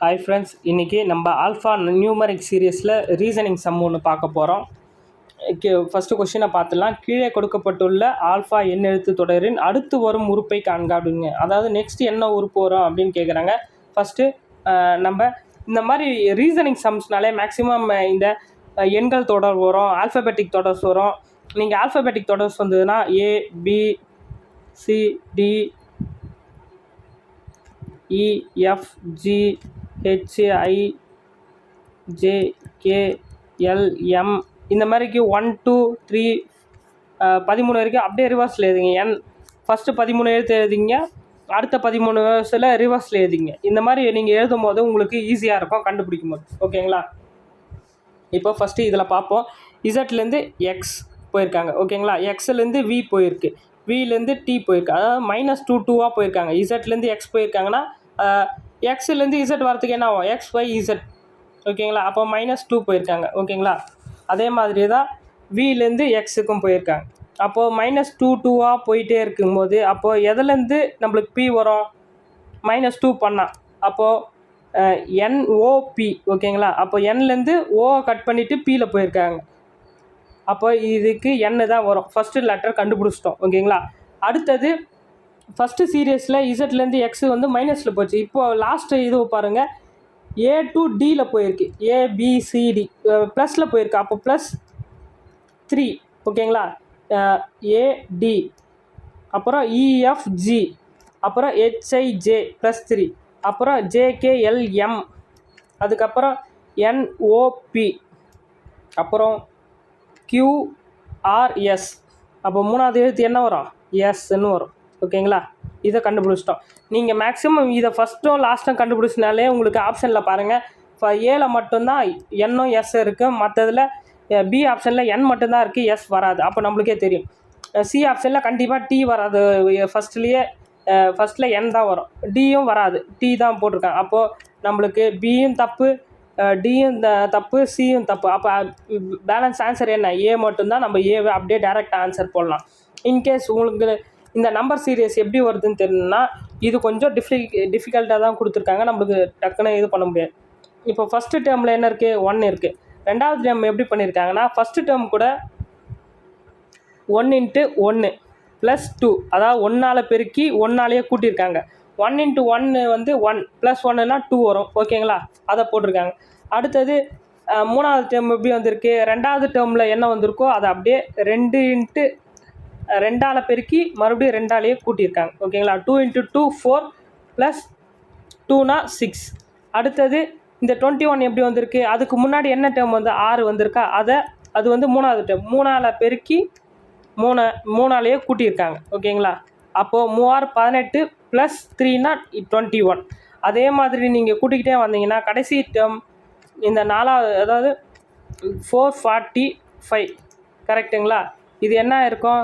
Hi friends இன்றைக்கி நம்ம alpha numeric சீரியஸில் ரீசனிங் சம் ஒன்று பார்க்க போகிறோம் ஃபஸ்ட்டு கொஷினை பார்த்துலாம் கீழே கொடுக்கப்பட்டுள்ள ஆல்ஃபா எண் எழுத்து தொடரின் அடுத்து வரும் உறுப்பை காண்க அப்படிங்க அதாவது நெக்ஸ்ட் என்ன உறுப்பு வரும் அப்படின்னு கேட்குறாங்க ஃபஸ்ட்டு நம்ம இந்த மாதிரி ரீசனிங் சம்ஸ்னாலே மேக்ஸிமம் இந்த எண்கள் தொடர் வரும் ஆல்ஃபபெட்டிக் தொடர்ஸ் வரும். நீங்கள் ஆல்ஃபபெட்டிக் தொடர்ஸ் வந்ததுன்னா ஏ பி சி டி இஎஃப்ஜிஹெச்ஐஜேகேஎல்எம் இந்த மாதிரிக்கு ஒன் டூ த்ரீ பதிமூணு வரைக்கும் அப்படியே ரிவர்ஸில் எழுதிங்க. என் ஃபஸ்ட்டு பதிமூணு எழுத்து எழுதிங்க. அடுத்த பதிமூணு வருஷத்தில் ரிவர்ஸில் எழுதிங்க. இந்த மாதிரி நீங்கள் எழுதும் போது உங்களுக்கு ஈஸியாக இருக்கும் கண்டுபிடிக்கும் போது ஓகேங்களா? இப்போ ஃபஸ்ட்டு இதில் பார்ப்போம். இசட்லேருந்து எக்ஸ் போயிருக்காங்க. ஓகேங்களா? எக்ஸ்லேருந்து வி போயிருக்கு. விலேருந்து டி போயிருக்கு. அதாவது மைனஸ் டூ டூவாக போயிருக்காங்க. இசட்லேருந்து எக்ஸ் போயிருக்காங்கன்னா எக்ஸ்லேருந்து இசட் வரத்துக்கு என்ன ஆகும்? எக்ஸ் ஒய் இசட் ஓகேங்களா? அப்போ மைனஸ் டூ போயிருக்காங்க. ஓகேங்களா? அதே மாதிரி தான் விலேருந்து எக்ஸுக்கும் போயிருக்காங்க. அப்போது மைனஸ் டூ டூவாக போயிட்டே இருக்கும்போது அப்போது எதுலேருந்து நம்மளுக்கு பி வரும்? மைனஸ் டூ பண்ணால் அப்போது என்ஓபி ஓகேங்களா? அப்போ என்லேருந்து ஓ கட் பண்ணிவிட்டு பியில் போயிருக்காங்க. அப்போ இதுக்கு என் தான் வரும். ஃபஸ்ட்டு லெட்டர் கண்டுபிடிச்சிட்டோம். ஓகேங்களா? அடுத்தது ஃபஸ்ட்டு சீரியஸில் இசட்லேருந்து எக்ஸ் வந்து மைனஸில் போச்சு. இப்போ லாஸ்ட்டு இது பாருங்கள் ஏ டு டியில் போயிருக்கு. ஏபிசிடி ப்ளஸில் போயிருக்கு. அப்போ ப்ளஸ் த்ரீ ஓகேங்களா? ஏடி அப்புறம் e, இஎஃப்ஜி அப்புறம் ஹெச்ஐஜே ப்ளஸ் த்ரீ அப்புறம் ஜேகேஎல்எம் அதுக்கப்புறம் என்ஓபி அப்புறம் கியூஆர்எஸ் அப்போ மூணாவது எழுத்து என்ன வரும்? எஸ்ன்னு வரும். ஓகேங்களா? இதை கண்டுபிடிச்சிட்டோம். நீங்கள் மேக்ஸிமம் இதை ஃபஸ்ட்டும் லாஸ்ட்டும் கண்டுபிடிச்சினாலே உங்களுக்கு ஆப்ஷனில் பாருங்கள் இப்போ ஏல மட்டும்தான் எண்ணும் எஸ் இருக்குது மற்றதில் பி ஆப்ஷனில் என் மட்டும்தான் இருக்குது எஸ் வராது. அப்போ நம்மளுக்கே தெரியும். சி ஆப்ஷனில் கண்டிப்பாக டி வராது. ஃபஸ்ட்லேயே ஃபஸ்ட்டில் என் தான் வரும். டியும் வராது. டி தான் போட்டிருக்காங்க. அப்போது நம்மளுக்கு பியும் தப்பு டியும் தப்பு சியும் தப்பு. அப்போ பேலன்ஸ் ஆன்சர் என்ன? ஏ மட்டும்தான். நம்ம ஏவை அப்படியே டேரெக்ட் ஆன்சர் போடலாம். இன்கேஸ் உங்களுக்கு இந்த நம்பர் சீரியஸ் எப்படி வருதுன்னு தெரியணும்னா இது கொஞ்சம் டிஃபி டிஃபிகல்ட்டாக தான் கொடுத்துருக்காங்க. நம்மளுக்கு டக்குன்னு இது பண்ண முடியாது. இப்போ ஃபஸ்ட்டு டேர்மில் என்ன இருக்குது ஒன் இருக்குது ரெண்டாவது டேர்ம் எப்படி பண்ணியிருக்காங்கன்னா ஃபஸ்ட்டு டேர்ம் கூட ஒன் இன்ட்டு ஒன்று ப்ளஸ் டூ அதாவது ஒன்றால் பெருக்கி ஒன்னாலேயே கூட்டியிருக்காங்க. ஒன் இன்ட்டு ஒன்று வந்து ஒன் ப்ளஸ் ஒன்றுனா டூ வரும். ஓகேங்களா அதை போட்டிருக்காங்க. அடுத்தது மூணாவது டேர்ம் எப்படி வந்திருக்கு? ரெண்டாவது டேர்மில் என்ன வந்திருக்கோ அதை அப்படியே ரெண்டு இன்ட்டு ரெண்டால் பெருக்கி மறுபடியும் ரெண்டாலேயே கூட்டியிருக்காங்க. ஓகேங்களா? Two into two four plus டூனா சிக்ஸ் அடுத்தது இந்த டுவெண்ட்டி ஒன் எப்படி வந்திருக்கு? அதுக்கு முன்னாடி என்ன டேர்ம் வந்து ஆறு வந்திருக்கா? அதை அது வந்து மூணாவது டேர்ம் மூணால் பெருக்கி மூணு மூணாலேயே கூட்டியிருக்காங்க. ஓகேங்களா? அப்போது மூவாறு பதினெட்டு ப்ளஸ் த்ரீனா டுவெண்ட்டி ஒன் அதே மாதிரி நீங்கள் கூட்டிக்கிட்டே வந்தீங்கன்னா கடைசி டேர்ம் இந்த நாலாவது அதாவது ஃபோர் ஃபார்ட்டி ஃபைவ் கரெக்டுங்களா இது என்ன இருக்கும்?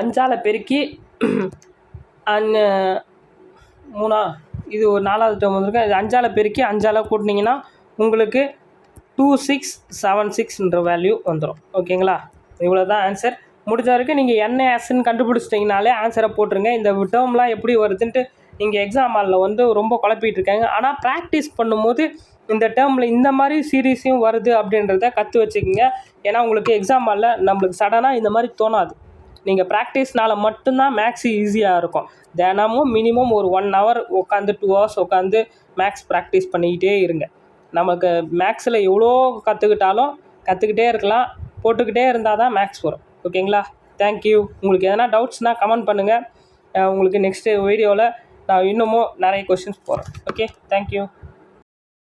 அஞ்சால் பெருக்கி அஞ்சு மூணா இது ஒரு நாலாவது டேர்ம் வந்திருக்கும் இது அஞ்சால் பெருக்கி அஞ்சால் கூட்டினீங்கன்னா உங்களுக்கு டூ சிக்ஸ் செவன் சிக்ஸ்ன்ற வேல்யூ வந்துடும் ஓகேங்களா இவ்வளோ தான் ஆன்சர் முடிஞ்ச வரைக்கும் நீங்கள் என்ன ஆன்சர்னு கண்டுபிடிச்சிட்டிங்கனாலே ஆன்சரை போட்டுருங்க. இந்த டேர்ம்லாம் எப்படி வருதுன்ட்டு நீங்கள் எக்ஸாம் ஹாலில் வந்து ரொம்ப குழப்பிட்டு இருக்காங்க. ஆனால் ப்ராக்டிஸ் பண்ணும்போது இந்த டேர்மில் இந்த மாதிரி சீரீஸையும் வருது அப்படின்றத கற்று வச்சுக்கோங்க. ஏன்னா உங்களுக்கு எக்ஸாம் ஹாலில் நம்மளுக்கு சடனாக இந்த மாதிரி தோணாது. நீங்கள் ப்ராக்டிஸ்னால மட்டும்தான் மேக்ஸ் ஈஸியாக இருக்கும். தினமும் மினிமம் ஒரு ஒன் ஹவர் உட்காந்து டூ ஹவர்ஸ் உட்காந்து மேக்ஸ் ப்ராக்டிஸ் பண்ணிக்கிட்டே இருங்க. நமக்கு மேக்ஸில் எவ்வளோ கற்றுக்கிட்டாலும் கற்றுக்கிட்டே இருக்கலாம். போட்டுக்கிட்டே இருந்தால் தான் மேக்ஸ் வரும். ஓகேங்களா தேங்க்யூ உங்களுக்கு எதனா டவுட்ஸ்னால் கமெண்ட் பண்ணுங்கள் உங்களுக்கு நெக்ஸ்ட்டு வீடியோவில் நான் இன்னமும் நிறைய கொஷின்ஸ் போகிறேன் ஓகே தேங்க்யூ